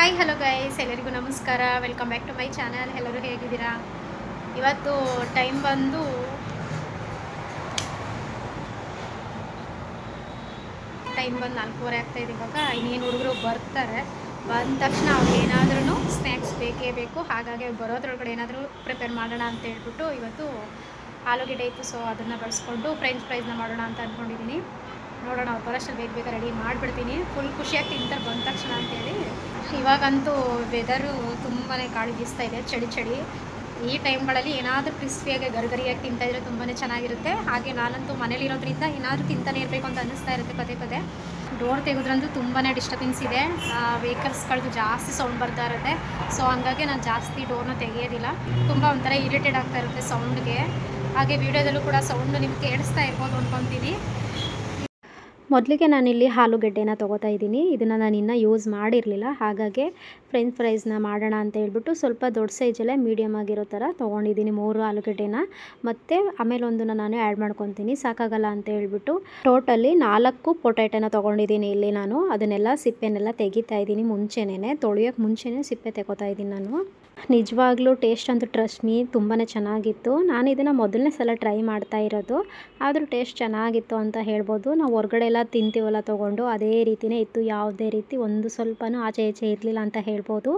Hi hello guys ಎಲ್ಲರಿಗೂ ನಮಸ್ಕಾರ. Welcome back to my channel ಎಲ್ಲರೂ ಹೇಗಿದ್ದೀರಾ? ಇವತ್ತು ಟೈಮ್ ಬಂದು ಟೈಮ್ ಬಂದು ನಾಲ್ಕೂವರೆ ಆಗ್ತಾಯಿದೆ ಇವಾಗ. ಇನ್ನೇನು ಹುಡುಗರು ಬರ್ತಾರೆ. ಬಂದ ತಕ್ಷಣ ಅವ್ರಿಗೆ ಏನಾದ್ರೂ ಸ್ನ್ಯಾಕ್ಸ್ ಬೇಕೇ ಬೇಕು. ಹಾಗಾಗಿ ಬರೋದ್ರೊಳಗಡೆ ಏನಾದರೂ ಪ್ರಿಪೇರ್ ಮಾಡೋಣ ಅಂತ ಹೇಳ್ಬಿಟ್ಟು ಇವತ್ತು ಆಲೂಗೆಡ್ಡೆ ಇತ್ತು. ಸೊ ಅದನ್ನು ಬಳಸ್ಕೊಂಡು ಫ್ರೆಂಚ್ ಫ್ರೈಸ್ನ ಮಾಡೋಣ ಅಂತ ಅಂದ್ಕೊಂಡಿದ್ದೀನಿ ನೋಡೋಣ, ಅವ್ರು ಬರೋಷ್ಟು ಬೇಗ ಬೇಗ ರೆಡಿ ಮಾಡಿಬಿಡ್ತೀನಿ. ಫುಲ್ ಖುಷಿಯಾಗಿ ತಿಂತಾರೆ ಬಂದ ತಕ್ಷಣ ಅಂತೇಳಿ. ಇವಾಗಂತೂ ವೆದರು ತುಂಬಾ ಕಾಳು ಬೀಸ್ತಾ ಇದೆ, ಚಳಿ ಚಳಿ. ಈ ಟೈಮ್ಗಳಲ್ಲಿ ಏನಾದರೂ ಕ್ರಿಸ್ಪಿಯಾಗಿ ಗರಿಗರಿಯಾಗಿ ತಿಂತಾ ಇದ್ರೆ ತುಂಬಾ ಚೆನ್ನಾಗಿರುತ್ತೆ. ಹಾಗೆ ನಾನಂತೂ ಮನೇಲಿರೋದ್ರಿಂದ ಏನಾದರೂ ತಿಂತಾನೆ ಇರಬೇಕು ಅಂತ ಅನ್ನಿಸ್ತಾ ಇರುತ್ತೆ ಪದೇ ಪದೇ. ಡೋರ್ ತೆಗೆದ್ರಂತೂ ತುಂಬಾ ಡಿಸ್ಟರ್ಬೆನ್ಸ್ ಇದೆ. ವೆಹಿಕಲ್ಸ್ಗಳದ್ದು ಜಾಸ್ತಿ ಸೌಂಡ್ ಬರ್ತಾ ಇರುತ್ತೆ. ಸೊ ಹಂಗಾಗಿ ನಾನು ಜಾಸ್ತಿ ಡೋರ್ನ ತೆಗೆಯೋದಿಲ್ಲ. ತುಂಬ ಒಂಥರ ಇರಿಟೇಟ್ ಆಗ್ತಾ ಇರುತ್ತೆ ಸೌಂಡ್ಗೆ ಹಾಗೆ ವಿಡಿಯೋದಲ್ಲೂ ಕೂಡ ಸೌಂಡ್ ನಿಮ್ಗೆ ಕೇಳಿಸ್ತಾ ಇರ್ಬೋದು ಅಂದ್ಕೊತೀನಿ ಮೊದಲಿಗೆ ನಾನಿಲ್ಲಿ ಆಲೂಗಡ್ಡೆನ ತೊಗೋತಾ ಇದ್ದೀನಿ. ಇದನ್ನು ನಾನು ಇನ್ನೂ ಯೂಸ್ ಮಾಡಿರಲಿಲ್ಲ. ಹಾಗಾಗಿ ಫ್ರೆಂಚ್ ಫ್ರೈಸ್ನ ಮಾಡೋಣ ಅಂತ ಹೇಳ್ಬಿಟ್ಟು ಸ್ವಲ್ಪ ದೊಡ್ಡ ಸೈಜಲ್ಲೇ ಮೀಡಿಯಮ್ ಆಗಿರೋ ಥರ ತೊಗೊಂಡಿದ್ದೀನಿ ಮೂರು ಆಲೂಗಡ್ಡೆನ. ಮತ್ತು ಆಮೇಲೆ ಒಂದನ್ನು ನಾನು ಆ್ಯಡ್ ಮಾಡ್ಕೊತೀನಿ. ಸಾಕಾಗಲ್ಲ ಅಂತ ಹೇಳ್ಬಿಟ್ಟು ಟೋಟಲಿ ನಾಲ್ಕು ಪೊಟ್ಯಾಟೋನ ತೊಗೊಂಡಿದ್ದೀನಿ ಇಲ್ಲಿ ನಾನು. ಅದನ್ನೆಲ್ಲ ಸಿಪ್ಪೆನೆಲ್ಲ ತೆಗಿತಾ ಇದ್ದೀನಿ ಮುಂಚೆನೇ ತೊಳೆಯೋಕ್ಕೆ ಮುಂಚೆನೇ ಸಿಪ್ಪೆ ತೆಗೋತಾ ಇದ್ದೀನಿ ನಾನು. ನಿಜವಾಗ್ಲೂ ಟೇಸ್ಟ್ ಅಂತೂ ಟ್ರಸ್ಟ್ ಮೀ ತುಂಬಾ ಚೆನ್ನಾಗಿತ್ತು. ನಾನು ಇದನ್ನು ಮೊದಲನೇ ಸಲ ಟ್ರೈ ಮಾಡ್ತಾ ಇರೋದು. ಆದರೂ ಟೇಸ್ಟ್ ಚೆನ್ನಾಗಿತ್ತು ಅಂತ ಹೇಳ್ಬೋದು. ನಾವು ಹೊರಗಡೆ ಎಲ್ಲ ತಿಂತೀವಲ್ಲ ತೊಗೊಂಡು, ಅದೇ ರೀತಿಯೇ ಇತ್ತು. ಯಾವುದೇ ರೀತಿ ಒಂದು ಸ್ವಲ್ಪನೂ ಆಚೆ ಈಚೆ ಇರಲಿಲ್ಲ ಅಂತ ಹೇಳ್ಬೋದು.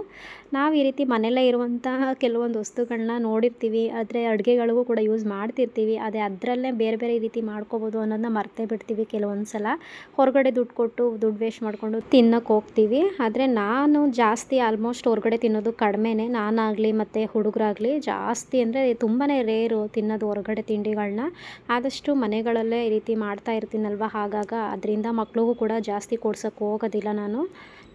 ನಾವು ಈ ರೀತಿ ಮನೆಯಲ್ಲೇ ಇರುವಂತಹ ಕೆಲವೊಂದು ವಸ್ತುಗಳನ್ನ ನೋಡಿರ್ತೀವಿ. ಆದರೆ ಅಡುಗೆಗಳಿಗೂ ಕೂಡ ಯೂಸ್ ಮಾಡ್ತಿರ್ತೀವಿ. ಅದೇ ಅದರಲ್ಲೇ ಬೇರೆ ಬೇರೆ ರೀತಿ ಮಾಡ್ಕೋಬೋದು ಅನ್ನೋದನ್ನ ಮರ್ತೇ ಬಿಡ್ತೀವಿ ಕೆಲವೊಂದು ಸಲ. ಹೊರಗಡೆ ದುಡ್ಡು ಕೊಟ್ಟು, ದುಡ್ಡು ವೇಸ್ಟ್ ಮಾಡಿಕೊಂಡು ತಿನ್ನೋಕೆ ಹೋಗ್ತೀವಿ. ಆದರೆ ನಾನು ಜಾಸ್ತಿ ಆಲ್ಮೋಸ್ಟ್ ಹೊರಗಡೆ ತಿನ್ನೋದು ಕಡಿಮೆನೇ. ನಾನಾಗಲಿ ಮತ್ತು ಹುಡುಗರಾಗಲಿ ಜಾಸ್ತಿ ಅಂದರೆ ತುಂಬಾ ರೇರು ತಿನ್ನೋದು ಹೊರಗಡೆ ತಿಂಡಿಗಳನ್ನ ಆದಷ್ಟು ಮನೆಗಳಲ್ಲೇ ಈ ರೀತಿ ಮಾಡ್ತಾ ಇರ್ತೀನಲ್ವ? ಹಾಗಾಗ ಅದರಿಂದ ಮಕ್ಳಿಗೂ ಕೂಡ ಜಾಸ್ತಿ ಕೊಡ್ಸೋಕ್ಕೆ ಹೋಗೋದಿಲ್ಲ ನಾನು.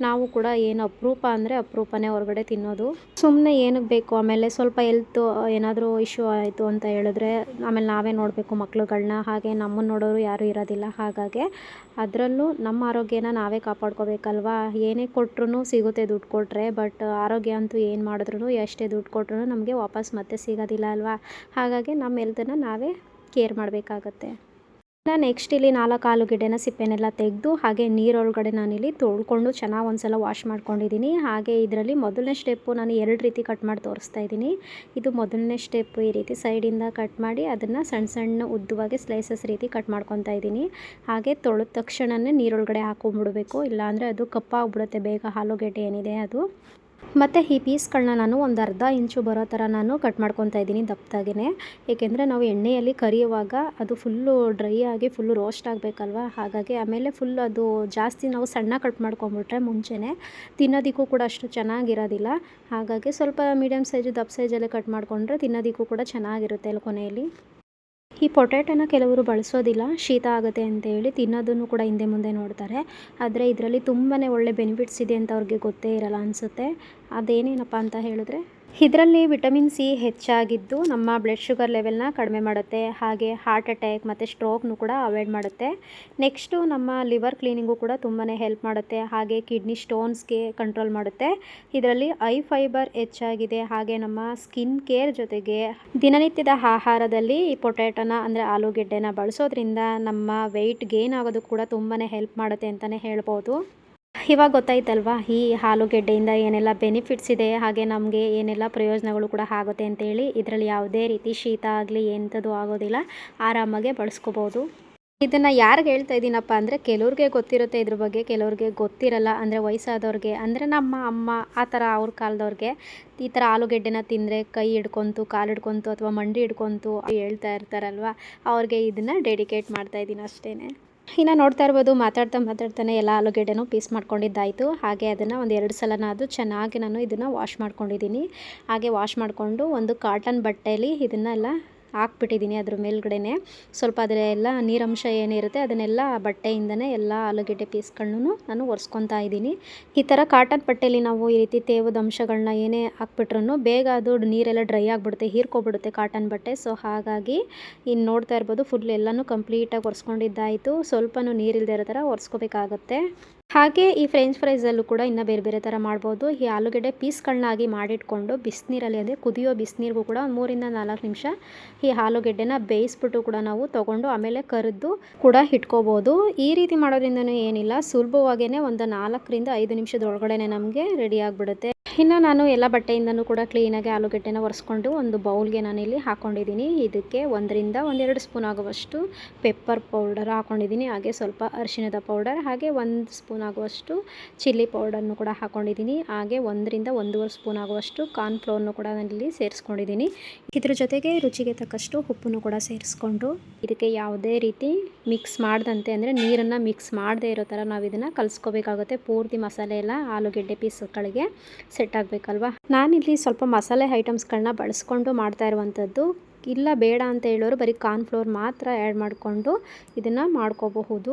ನಾವು ಕೂಡ ಏನು ಅಪರೂಪ ಅಂದರೆ ಅಪರೂಪನೇ ಹೊರಗಡೆ ತಿನ್ನೋದು. ಸುಮ್ಮನೆ ಏನಕ್ಕೆ ಬೇಕು? ಆಮೇಲೆ ಸ್ವಲ್ಪ ಹೆಲ್ತ್ ಏನಾದರೂ ಇಶ್ಯೂ ಆಯಿತು ಅಂತ ಹೇಳಿದ್ರೆ ಆಮೇಲೆ ನಾವೇ ನೋಡಬೇಕು ಮಕ್ಳುಗಳನ್ನ ಹಾಗೆ ನಮ್ಮನ್ನು ನೋಡೋರು ಯಾರೂ ಇರೋದಿಲ್ಲ. ಹಾಗಾಗಿ ಅದರಲ್ಲೂ ನಮ್ಮ ಆರೋಗ್ಯನ ನಾವೇ ಕಾಪಾಡ್ಕೋಬೇಕಲ್ವಾ? ಏನೇ ಕೊಟ್ರೂ ಸಿಗುತ್ತೆ ದುಡ್ಡು ಕೊಟ್ಟರೆ ಬಟ್ ಆರೋಗ್ಯ ಅಂತೂ ಏನು ಮಾಡಿದ್ರು ಎಷ್ಟೇ ದುಡ್ಡು ಕೊಟ್ರೂ ನಮಗೆ ವಾಪಸ್ ಮತ್ತೆ ಸಿಗೋದಿಲ್ಲ ಅಲ್ವಾ? ಹಾಗಾಗಿ ನಮ್ಮ ಹೆಲ್ತನ್ನು ನಾವೇ ಕೇರ್ ಮಾಡಬೇಕಾಗತ್ತೆ. ನಾನು ನೆಕ್ಸ್ಟ್ ಇಲ್ಲಿ ನಾಲ್ಕು ಆಲೂಗೆಡ್ಡೆನ ಸಿಪ್ಪೆನೆಲ್ಲ ತೆಗೆದು ಹಾಗೆ ನೀರೊಳಗಡೆ ನಾನಿಲ್ಲಿ ತೊಳ್ಕೊಂಡು ಚೆನ್ನಾಗಿ ಒಂದು ಸಲ ವಾಶ್ ಮಾಡ್ಕೊಂಡಿದ್ದೀನಿ. ಹಾಗೆ ಇದರಲ್ಲಿ ಮೊದಲನೇ ಸ್ಟೆಪ್ಪು ನಾನು ಎರಡು ರೀತಿ ಕಟ್ ಮಾಡಿ ತೋರಿಸ್ತಾ ಇದ್ದೀನಿ. ಇದು ಮೊದಲನೇ ಸ್ಟೆಪ್ಪು ಈ ರೀತಿ ಸೈಡಿಂದ ಕಟ್ ಮಾಡಿ ಅದನ್ನು ಸಣ್ಣ ಸಣ್ಣ ಉದ್ದವಾಗಿ ಸ್ಲೈಸಸ್ ರೀತಿ ಕಟ್ ಮಾಡ್ಕೊತಾ ಇದ್ದೀನಿ. ಹಾಗೆ ತೊಳೆದ ತಕ್ಷಣನೇ ನೀರೊಳಗಡೆ ಹಾಕೊಂಡ್ಬಿಡಬೇಕು ಇಲ್ಲಾಂದರೆ ಅದು ಕಪ್ಪಾಗ್ಬಿಡುತ್ತೆ. ಬೇಗ ಆಲೂಗೆಡ್ಡೆ ಏನಿದೆ ಅದು. ಮತ್ತು ಈ ಪೀಸ್ಗಳನ್ನ ನಾನು ಒಂದು ಅರ್ಧ ಇಂಚು ಬರೋ ಥರ ನಾನು ಕಟ್ ಮಾಡ್ಕೊತಾ ಇದ್ದೀನಿ ದಪ್ಪದಾಗೇ ಏಕೆಂದರೆ ನಾವು ಎಣ್ಣೆಯಲ್ಲಿ ಕರಿಯುವಾಗ ಅದು ಫುಲ್ಲು ಡ್ರೈ ಆಗಿ ಫುಲ್ಲು ರೋಸ್ಟ್ ಆಗಬೇಕಲ್ವ? ಹಾಗಾಗಿ ಆಮೇಲೆ ಫುಲ್ ಅದು ಜಾಸ್ತಿ ನಾವು ಸಣ್ಣ ಕಟ್ ಮಾಡ್ಕೊಂಬಿಟ್ರೆ ಮುಂಚೆನೇ ತಿನ್ನೋದಕ್ಕೂ ಕೂಡ ಅಷ್ಟು ಚೆನ್ನಾಗಿರೋದಿಲ್ಲ. ಹಾಗಾಗಿ ಸ್ವಲ್ಪ ಮೀಡಿಯಮ್ ಸೈಜು ದಪ್ಪ ಸೈಜಲ್ಲೇ ಕಟ್ ಮಾಡಿಕೊಂಡ್ರೆ ತಿನ್ನೋದಕ್ಕೂ ಕೂಡ ಚೆನ್ನಾಗಿರುತ್ತೆ ಅಲ್ಲಿ ಕೊನೆಯಲ್ಲಿ. ಈ ಪೊಟ್ಯಾಟೋನ ಕೆಲವರು ಬಳಸೋದಿಲ್ಲ, ಶೀತ ಆಗುತ್ತೆ ಅಂತ ಹೇಳಿ ತಿನ್ನೋದನ್ನು ಕೂಡ ಹಿಂದೆ ಮುಂದೆ ನೋಡ್ತಾರೆ. ಆದರೆ ಇದರಲ್ಲಿ ತುಂಬಾ ಒಳ್ಳೆ ಬೆನಿಫಿಟ್ಸ್ ಇದೆ ಅಂತ ಅವ್ರಿಗೆ ಗೊತ್ತೇ ಇರಲ್ಲ ಅನಿಸುತ್ತೆ. ಅದೇನೇನಪ್ಪ ಅಂತ ಹೇಳಿದ್ರೆ? ಇದರಲ್ಲಿ ವಿಟಮಿನ್ ಸಿ ಹೆಚ್ಚಾಗಿದ್ದು ನಮ್ಮ ಬ್ಲಡ್ ಶುಗರ್ ಲೆವೆಲ್ನ ಕಡಿಮೆ ಮಾಡುತ್ತೆ. ಹಾಗೆ ಹಾರ್ಟ್ ಅಟ್ಯಾಕ್ ಮತ್ತು ಸ್ಟ್ರೋಕ್ನು ಕೂಡ ಅವಾಯ್ಡ್ ಮಾಡುತ್ತೆ. ನೆಕ್ಸ್ಟು ನಮ್ಮ ಲಿವರ್ ಕ್ಲೀನಿಂಗು ಕೂಡ ತುಂಬಾ ಹೆಲ್ಪ್ ಮಾಡುತ್ತೆ. ಹಾಗೆ ಕಿಡ್ನಿ ಸ್ಟೋನ್ಸ್ಗೆ ಕಂಟ್ರೋಲ್ ಮಾಡುತ್ತೆ. ಇದರಲ್ಲಿ ಐ ಫೈಬರ್ ಹೆಚ್ಚಾಗಿದೆ. ಹಾಗೆ ನಮ್ಮ ಸ್ಕಿನ್ ಕೇರ್ ಜೊತೆಗೆ ದಿನನಿತ್ಯದ ಆಹಾರದಲ್ಲಿ ಈ ಪೊಟ್ಯಾಟೋನ ಅಂದರೆ ಆಲೂಗೆಡ್ಡೆನ ಬಳಸೋದ್ರಿಂದ ನಮ್ಮ ವೆಯ್ಟ್ ಗೇನ್ ಆಗೋದು ಕೂಡ ತುಂಬಾ ಹೆಲ್ಪ್ ಮಾಡುತ್ತೆ ಅಂತಲೇ ಹೇಳ್ಬೋದು. ಇವಾಗ ಗೊತ್ತಾಯ್ತಲ್ವಾ? ಈ ಆಲೂಗೆಡ್ಡೆಯಿಂದ ಏನೆಲ್ಲ ಬೆನಿಫಿಟ್ಸ್ ಇದೆ, ಹಾಗೆ ನಮಗೆ ಏನೆಲ್ಲ ಪ್ರಯೋಜನಗಳು ಕೂಡ ಆಗುತ್ತೆ ಅಂತೇಳಿ ಇದರಲ್ಲಿ ಯಾವುದೇ ರೀತಿ ಶೀತ ಆಗಲಿ ಎಂಥದ್ದು ಆಗೋದಿಲ್ಲ. ಆರಾಮಾಗೆ ಬಳಸ್ಕೋಬೋದು. ಇದನ್ನು ಯಾರಿಗೆ ಹೇಳ್ತಾ ಇದ್ದೀನಪ್ಪ ಅಂದರೆ ಕೆಲವ್ರಿಗೆ ಗೊತ್ತಿರುತ್ತೆ ಇದ್ರ ಬಗ್ಗೆ, ಕೆಲವ್ರಿಗೆ ಗೊತ್ತಿರಲ್ಲ ಅಂದರೆ ವಯಸ್ಸಾದವ್ರಿಗೆ, ಅಂದರೆ ನಮ್ಮ ಅಮ್ಮ ಆ ಥರ ಅವ್ರ ಕಾಲದವ್ರಿಗೆ ಈ ಥರ ಆಲೂಗೆಡ್ಡೆನ ತಿಂದರೆ ಕೈ ಹಿಡ್ಕೊಂತು, ಕಾಲು ಹಿಡ್ಕೊಂತು ಅಥವಾ ಮಂಡಿ ಹಿಡ್ಕೊಂತು ಹೇಳ್ತಾ ಇರ್ತಾರಲ್ವ, ಅವ್ರಿಗೆ ಇದನ್ನು ಡೆಡಿಕೇಟ್ ಮಾಡ್ತಾ ಇದ್ದೀನಿ ಅಷ್ಟೇ ಇನ್ನು ನೋಡ್ತಾ ಇರ್ಬೋದು, ಮಾತಾಡ್ತಾ ಮಾತಾಡ್ತಾನೆ ಎಲ್ಲ ಆಲೂಗೆಡ್ಡೆನೂ ಪೀಸ್ ಮಾಡ್ಕೊಂಡಿದ್ದಾಯಿತು. ಹಾಗೆ ಅದನ್ನು ಒಂದು ಎರಡು ಸಲನಾದರೂ ಚೆನ್ನಾಗಿ ನಾನು ಇದನ್ನು ವಾಶ್ ಮಾಡ್ಕೊಂಡಿದ್ದೀನಿ. ಹಾಗೆ ವಾಶ್ ಮಾಡಿಕೊಂಡು ಒಂದು ಕಾಟನ್ ಬಟ್ಟೆಯಲ್ಲಿ ಇದನ್ನೆಲ್ಲ ಹಾಕ್ಬಿಟ್ಟಿದ್ದೀನಿ ಅದ್ರ ಮೇಲ್ಗಡೆನೆ. ಸ್ವಲ್ಪ ಅದರ ಎಲ್ಲ ನೀರಂಶ ಏನಿರುತ್ತೆ ಅದನ್ನೆಲ್ಲ ಬಟ್ಟೆಯಿಂದನೇ ಎಲ್ಲ ಆಲೂಗೆಡ್ಡೆ ಪೀಸ್ಗಳನ್ನೂ ನಾನು ಒರೆಸ್ಕೊತಾ ಇದ್ದೀನಿ. ಈ ಥರ ಕಾಟನ್ ಬಟ್ಟೆಯಲ್ಲಿ ನಾವು ಈ ರೀತಿ ತೇವದ ಅಂಶಗಳನ್ನ ಏನೇ ಹಾಕ್ಬಿಟ್ರು ಬೇಗ ಅದು ನೀರೆಲ್ಲ ಡ್ರೈ ಆಗಿಬಿಡುತ್ತೆ, ಹೀರ್ಕೊಬಿಡುತ್ತೆ ಕಾಟನ್ ಬಟ್ಟೆ. ಸೊ, ಹಾಗಾಗಿ ಇನ್ನು ನೋಡ್ತಾ ಇರ್ಬೋದು, ಫುಲ್ ಎಲ್ಲನೂ ಕಂಪ್ಲೀಟಾಗಿ ಒರೆಸ್ಕೊಂಡಿದ್ದಾಯಿತು. ಸ್ವಲ್ಪನೂ ನೀರಿಲ್ಲದೆ ಇರೋ ಥರ ಒರೆಸ್ಕೋಬೇಕಾಗತ್ತೆ. ಹಾಗೆ ಈ ಫ್ರೆಂಚ್ ಫ್ರೈಸಲ್ಲೂ ಕೂಡ ಇನ್ನೂ ಬೇರೆ ಬೇರೆ ಥರ ಮಾಡ್ಬೋದು. ಈ ಆಲೂಗಡ್ಡೆ ಪೀಸ್ಗಳನ್ನಾಗಿ ಮಾಡಿಟ್ಕೊಂಡು ಬಿಸಿನೀರಲ್ಲಿ ಅಂದರೆ ಕುದಿಯೋ ಬಿಸಿನೀರಿಗೂ ಕೂಡ ಒಂದು ಮೂರಿಂದ ನಾಲ್ಕು ನಿಮಿಷ ಈ ಆಲೂಗೆಡ್ಡೆನ ಬೇಯಿಸ್ಬಿಟ್ಟು ಕೂಡ ನಾವು ತೊಗೊಂಡು ಆಮೇಲೆ ಕರಿದು ಕೂಡ ಇಟ್ಕೋಬೋದು ಈ ರೀತಿ ಮಾಡೋದ್ರಿಂದನೂ ಏನಿಲ್ಲ. ಸುಲಭವಾಗೇ ಒಂದು ನಾಲ್ಕರಿಂದ ಐದು ನಿಮಿಷದೊಳಗಡೆ ನಮಗೆ ರೆಡಿ ಆಗಿಬಿಡುತ್ತೆ. ಇನ್ನು ನಾನು ಎಲ್ಲ ಬಟ್ಟೆಯಿಂದನೂ ಕೂಡ ಕ್ಲೀನಾಗಿ ಆಲೂಗೆಡ್ಡೆನ ಒರೆಸ್ಕೊಂಡು ಒಂದು ಬೌಲ್ಗೆ ನಾನಿಲ್ಲಿ ಹಾಕ್ಕೊಂಡಿದ್ದೀನಿ ಇದಕ್ಕೆ ಒಂದರಿಂದ ಒಂದೆರಡು ಸ್ಪೂನ್ ಆಗುವಷ್ಟು ಪೆಪ್ಪರ್ ಪೌಡರ್ ಹಾಕ್ಕೊಂಡಿದ್ದೀನಿ ಹಾಗೆ ಸ್ವಲ್ಪ ಅರಿಶಿಣದ ಪೌಡರ್ ಹಾಗೆ ಒಂದು ಸ್ಪೂನ್ ಆಗುವಷ್ಟು ಚಿಲ್ಲಿ ಪೌಡರ್ನು ಕೂಡ ಹಾಕ್ಕೊಂಡಿದ್ದೀನಿ ಹಾಗೆ ಒಂದರಿಂದ ಒಂದೂವರೆ ಸ್ಪೂನ್ ಆಗುವಷ್ಟು ಕಾರ್ನ್ ಫ್ಲೋರ್ನು ಕೂಡ ನಾನಿಲ್ಲಿ ಸೇರಿಸ್ಕೊಂಡಿದ್ದೀನಿ. ಇದ್ರ ಜೊತೆಗೆ ರುಚಿಗೆ ತಕ್ಕಷ್ಟು ಉಪ್ಪನ್ನು ಕೂಡ ಸೇರಿಸ್ಕೊಂಡು ಇದಕ್ಕೆ ಯಾವುದೇ ರೀತಿ ಮಿಕ್ಸ್ ಮಾಡ್ದಂತೆ ಅಂದರೆ ನೀರನ್ನು ಮಿಕ್ಸ್ ಮಾಡದೇ ಇರೋ ಥರ ನಾವು ಇದನ್ನು ಕಲಿಸ್ಕೋಬೇಕಾಗುತ್ತೆ. ಪೂರ್ತಿ ಮಸಾಲೆ ಎಲ್ಲ ಆಲೂಗೆಡ್ಡೆ ಪೀಸ್ಗಳಿಗೆ ಸೆಟ್ ಆಗಬೇಕಲ್ವಾ? ನಾನಿಲ್ಲಿ ಸ್ವಲ್ಪ ಮಸಾಲೆ ಐಟಮ್ಸ್ಗಳನ್ನ ಬಳಸ್ಕೊಂಡು ಮಾಡ್ತಾ ಇರುವಂಥದ್ದು ಇಲ್ಲ, ಬೇಡ ಅಂತ ಹೇಳೋರು ಬರೀ ಕಾರ್ನ್ಫ್ಲೋರ್ ಮಾತ್ರ ಆ್ಯಡ್ ಮಾಡಿಕೊಂಡು ಇದನ್ನು ಮಾಡ್ಕೋಬಹುದು.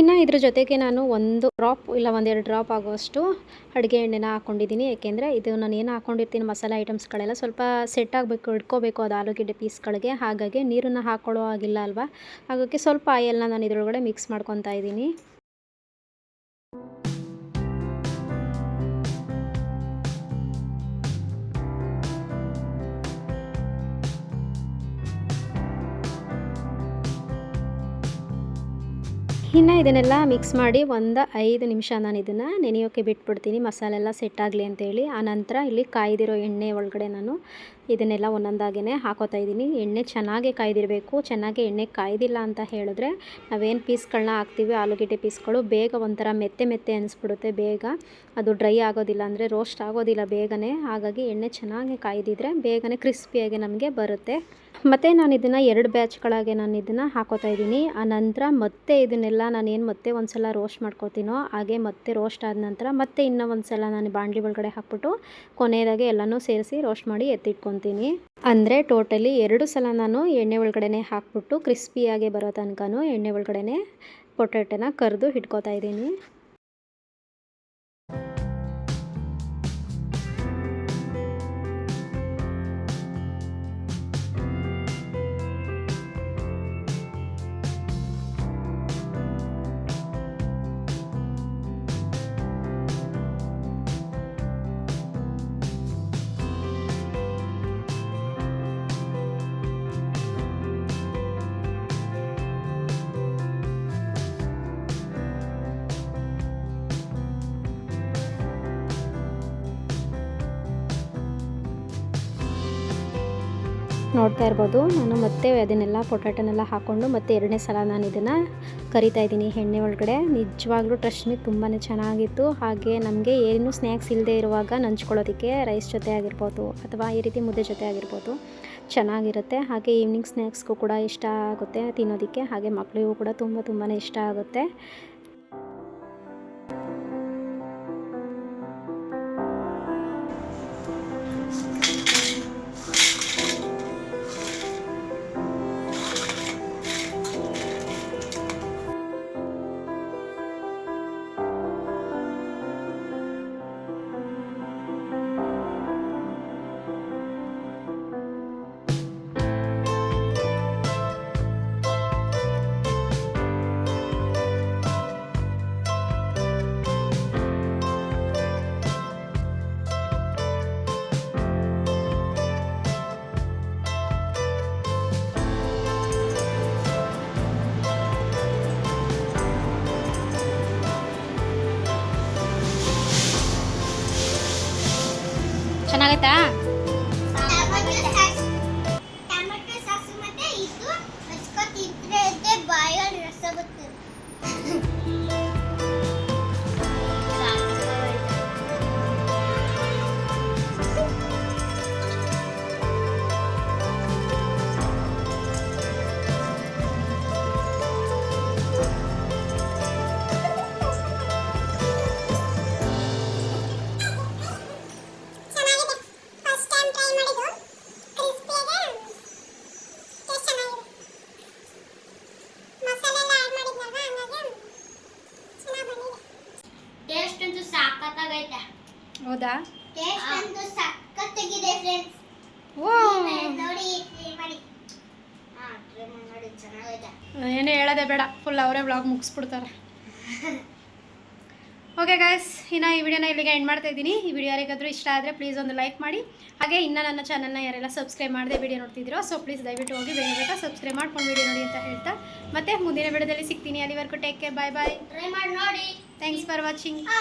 ಇನ್ನು ಇದ್ರ ಜೊತೆಗೆ ನಾನು ಒಂದು ಡ್ರಾಪ್ ಇಲ್ಲ, ಒಂದೆರಡು ಡ್ರಾಪ್ ಆಗುವಷ್ಟು ಅಡುಗೆ ಎಣ್ಣೆನ ಹಾಕ್ಕೊಂಡಿದ್ದೀನಿ ಏಕೆಂದರೆ ಇದು ನಾನು ಏನು ಹಾಕ್ಕೊಂಡಿರ್ತೀನಿ ಮಸಾಲೆ ಐಟಮ್ಸ್ಗಳೆಲ್ಲ ಸ್ವಲ್ಪ ಸೆಟ್ ಆಗಬೇಕು, ಇಟ್ಕೋಬೇಕು ಅದು ಆಲೂಗೆಡ್ಡೆ ಪೀಸ್ಗಳಿಗೆ ಹಾಗಾಗಿ ನೀರನ್ನು ಹಾಕ್ಕೊಳ್ಳೋ ಆಗಿಲ್ಲ ಅಲ್ವಾ? ಹಾಗಾಗಿ ಸ್ವಲ್ಪ ಆಯಲ್ನ ನಾನು ಇದರೊಳಗಡೆ ಮಿಕ್ಸ್ ಮಾಡ್ಕೊತಾ ಇದ್ದೀನಿ ಇನ್ನು ಇದನ್ನೆಲ್ಲ ಮಿಕ್ಸ್ ಮಾಡಿ ಒಂದು ಐದು ನಿಮಿಷ ನಾನು ಇದನ್ನು ನೆನೆಯೋಕ್ಕೆ ಬಿಟ್ಬಿಡ್ತೀನಿ. ಮಸಾಲೆ ಎಲ್ಲ ಸೆಟ್ ಆಗಲಿ ಅಂತೇಳಿ. ಆನಂತರ ಇಲ್ಲಿ ಕಾಯ್ದಿರೋ ಎಣ್ಣೆ ಒಳಗಡೆ ನಾನು ಇದನ್ನೆಲ್ಲ ಒಂದೊಂದಾಗೇ ಹಾಕೋತಾ ಇದ್ದೀನಿ. ಎಣ್ಣೆ ಚೆನ್ನಾಗಿ ಕಾಯ್ದಿರಬೇಕು. ಚೆನ್ನಾಗಿ ಎಣ್ಣೆ ಕಾಯ್ದಿಲ್ಲ ಅಂತ ಹೇಳಿದ್ರೆ ನಾವೇನು ಪೀಸ್ಗಳನ್ನ ಹಾಕ್ತೀವಿ, ಆಲೂಗೆಡ್ಡೆ ಪೀಸ್ಗಳು ಬೇಗ ಒಂಥರ ಮೆತ್ತೆ ಮೆತ್ತೆ ಅನಿಸ್ಬಿಡುತ್ತೆ ಬೇಗ. ಅದು ಡ್ರೈ ಆಗೋದಿಲ್ಲ ಅಂದರೆ ರೋಸ್ಟ್ ಆಗೋದಿಲ್ಲ ಬೇಗನೆ. ಹಾಗಾಗಿ ಎಣ್ಣೆ ಚೆನ್ನಾಗಿ ಕಾಯ್ದಿದ್ರೆ ಬೇಗನೆ ಕ್ರಿಸ್ಪಿಯಾಗಿ ನಮಗೆ ಬರುತ್ತೆ. ಮತ್ತು ನಾನು ಇದನ್ನು ಎರಡು ಬ್ಯಾಚ್ಗಳಾಗೆ ನಾನು ಇದನ್ನು ಹಾಕೋತಾ ಇದ್ದೀನಿ. ಆ ನಂತರ ಮತ್ತೆ ಇದನ್ನೆಲ್ಲ ನಾನು ಏನು ಮತ್ತೆ ಒಂದು ಸಲ ರೋಸ್ಟ್ ಮಾಡ್ಕೋತೀನೋ ಹಾಗೆ ಮತ್ತೆ ರೋಸ್ಟ್ ಆದ ನಂತರ ಮತ್ತೆ ಇನ್ನೂ ಒಂದು ಸಲ ನಾನು ಬಾಂಡ್ಲಿ ಒಳಗಡೆ ಹಾಕ್ಬಿಟ್ಟು ಕೊನೆಯದಾಗೆ ಎಲ್ಲನೂ ಸೇರಿಸಿ ರೋಸ್ಟ್ ಮಾಡಿ ಎತ್ತಿಟ್ಕೊತೀನಿ. ಅಂದರೆ ಟೋಟಲಿ ಎರಡು ಸಲ ನಾನು ಎಣ್ಣೆ ಒಳಗಡೆ ಹಾಕ್ಬಿಟ್ಟು ಕ್ರಿಸ್ಪಿಯಾಗಿ ಬರೋ ತನಕನೂ ಎಣ್ಣೆ ಒಳಗಡೆ ಪೊಟ್ಯಾಟೊನ ಕರೆದು ಇಟ್ಕೋತಾ ಇದ್ದೀನಿ. ನೋಡ್ತಾ ಇರ್ಬೋದು. ನಾನು ಮತ್ತೆ ಅದನ್ನೆಲ್ಲ ಪೊಟ್ಯಾಟೋನೆಲ್ಲ ಹಾಕ್ಕೊಂಡು ಮತ್ತೆ ಎರಡನೇ ಸಲ ನಾನು ಇದನ್ನು ಕರಿತಾ ಇದ್ದೀನಿ ಎಣ್ಣೆ ಒಳಗಡೆ. ನಿಜವಾಗ್ಲೂ ಟ್ರಶ್ನಿ ತುಂಬಾ ಚೆನ್ನಾಗಿತ್ತು. ಹಾಗೆ ನಮಗೆ ಏನು ಸ್ನ್ಯಾಕ್ಸ್ ಇಲ್ಲದೆ ಇರುವಾಗ ನಂಚ್ಕೊಳ್ಳೋದಕ್ಕೆ ರೈಸ್ ಜೊತೆ ಆಗಿರ್ಬೋದು ಅಥವಾ ಈ ರೀತಿ ಮುದ್ದೆ ಜೊತೆ ಆಗಿರ್ಬೋದು ಚೆನ್ನಾಗಿರುತ್ತೆ. ಹಾಗೆ ಈವ್ನಿಂಗ್ ಸ್ನ್ಯಾಕ್ಸ್ಗೂ ಕೂಡ ಇಷ್ಟ ಆಗುತ್ತೆ ತಿನ್ನೋದಕ್ಕೆ. ಹಾಗೆ ಮಕ್ಕಳಿಗೂ ಕೂಡ ತುಂಬ ತುಂಬಾ ಇಷ್ಟ ಆಗುತ್ತೆ. ಚೆನ್ನಾಗೈತಾ ಟೊಮೆಟೊ ಸಾಸ್ ಟೊಮೆಟೊ ಸಾಸು ಮತ್ತೆ ಇದು ಹಚ್ಕೊ ತಿಂದ್ರೆ ಇದ್ದೆ ಬಾಯಲ್ಲಿ ರಸ ಬರ್ತದೆ ಹೌದಾ? ಟೇಸ್ಟ್ ಅಂತೂ ಸಖತ್ತಾಗಿದೆ ಫ್ರೆಂಡ್ಸ್ ನೋಡಿ ಟ್ರೈ ಮಾಡಿ. ಹಾ ಟ್ರೈ ಮಾಡಿ ಚೆನ್ನಾಗೈತೆ. ಏನೇ ಹೇಳೋದೇ ಬೇಡ. ಫುಲ್ ಅವರೇ ಬ್ಲಾಗ್ ಮುಗಿಸ್ಬಿಡ್ತಾರೆ. ಓಕೆ ಗಾಯ್ಸ್ ಇನ್ನು ಈ ವಿಡಿಯೋನ ಇಲ್ಲಿಗೆ ಎಂಡ್ ಮಾಡ್ತಾ ಇದ್ದೀನಿ. ಈ ವಿಡಿಯೋ ಯಾರಿಗಾದ್ರೂ ಇಷ್ಟ ಆದರೆ ಪ್ಲೀಸ್ ಒಂದು ಲೈಕ್ ಮಾಡಿ. ಹಾಗೆ ಇನ್ನು ನನ್ನ ಚಾನಲ್ನ ಯಾರೆಲ್ಲ ಸಬ್ಸ್ಕ್ರೈಬ್ ಮಾಡದೆ ವಿಡಿಯೋ ನೋಡ್ತಿದ್ದೀರೋ ಸೊ ಪ್ಲೀಸ್ ದಯವಿಟ್ಟು ಹೋಗಿ ಬೇಗ ಬೇಗ ಸಬ್ಸ್ಕ್ರೈಬ್ ಮಾಡ್ಕೊಂಡು ವಿಡಿಯೋ ನೋಡಿ ಅಂತ ಹೇಳ್ತಾ. ಮತ್ತೆ ಮುಂದಿನ ವಿಡಿಯೋದಲ್ಲಿ ಸಿಗ್ತೀನಿ. ಅಲ್ಲಿವರೆಗೂ take care bye bye try ಮಾಡಿ ನೋಡಿ. ಥ್ಯಾಂಕ್ಸ್ ಫಾರ್ ವಾಚಿಂಗ್ ಆ.